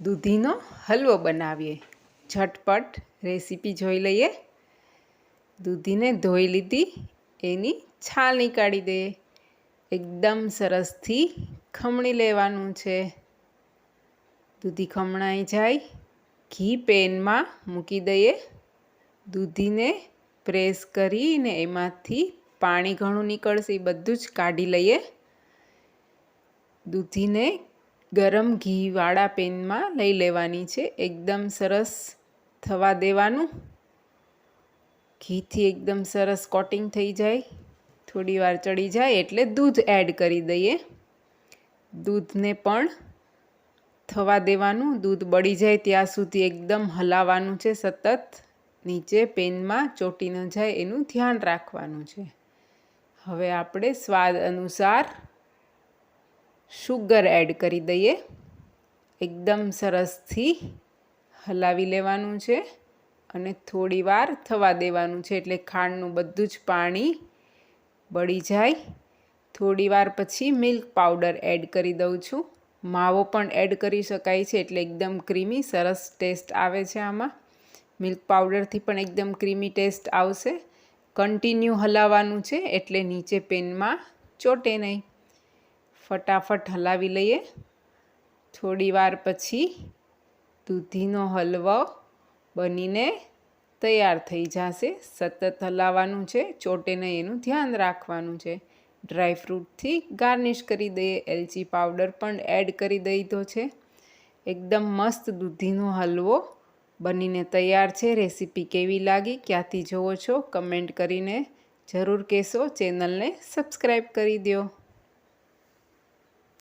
દૂધીનો હલવો બનાવીએ. ઝટપટ રેસીપી જોઈ લઈએ. દૂધીને ધોઈ લીધી. એની છાલ નીકાળી દઈએ. એકદમ સરસથી ખમણી લેવાનું છે. દૂધી ખમણાઈ જાય. ઘી પેનમાં મૂકી દઈએ. દૂધીને પ્રેસ કરીને એમાંથી પાણી ઘણું નીકળશે એ બધું જ કાઢી લઈએ. દૂધીને ગરમ ઘીવાળા પેનમાં લઈ લેવાની છે. એકદમ સરસ થવા દેવાનું. ઘીથી એકદમ સરસ કોટિંગ થઈ જાય. થોડી વાર ચડી જાય એટલે દૂધ એડ કરી દઈએ. દૂધને પણ થવા દેવાનું. દૂધ બળી જાય ત્યાં સુધી એકદમ હલાવવાનું છે સતત. નીચે પેનમાં ચોટી ન જાય, એનું ધ્યાન રાખવાનું છે. હવે આપણે સ્વાદ અનુસાર શુગર એડ કરી દઈએ. એકદમ સરસથી હલાવી લેવાનું છે અને થોડી વાર થવા દેવાનું છે એટલે ખાંડનું બધું જ પાણી બળી જાય. થોડી વાર પછી મિલ્ક પાવડર એડ કરી દઉં છું. માવો પણ એડ કરી શકાય છે એટલે એકદમ ક્રીમી, સરસ ટેસ્ટ આવે છે આમાં. મિલ્ક પાવડરથી પણ એકદમ ક્રીમી ટેસ્ટ આવશે. કન્ટિન્યુ હલાવવાનું છે એટલે નીચે પેનમાં ચોટે નહીં. ફટાફટ હલાવી લઈએ. થોડી વાર પછી દૂધીનો હલવો બનીને તૈયાર થઈ જશે. સતત હલાવવાનું છે, ચોટે નહીં, એનું ધ્યાન રાખવાનું છે. ડ્રાય ફ્રૂટથી ગાર્નિશ કરી દઈએ. એલચી પાવડર પણ એડ કરી દીધો છે. એકદમ મસ્ત દૂધીનો હલવો બનીને તૈયાર છે. રેસીપી કેવી લાગી, ક્યાંથી જુઓ છો, કમેન્ટ કરીને જરૂર કહેશો. ચેનલને સબસ્ક્રાઈબ કરી દો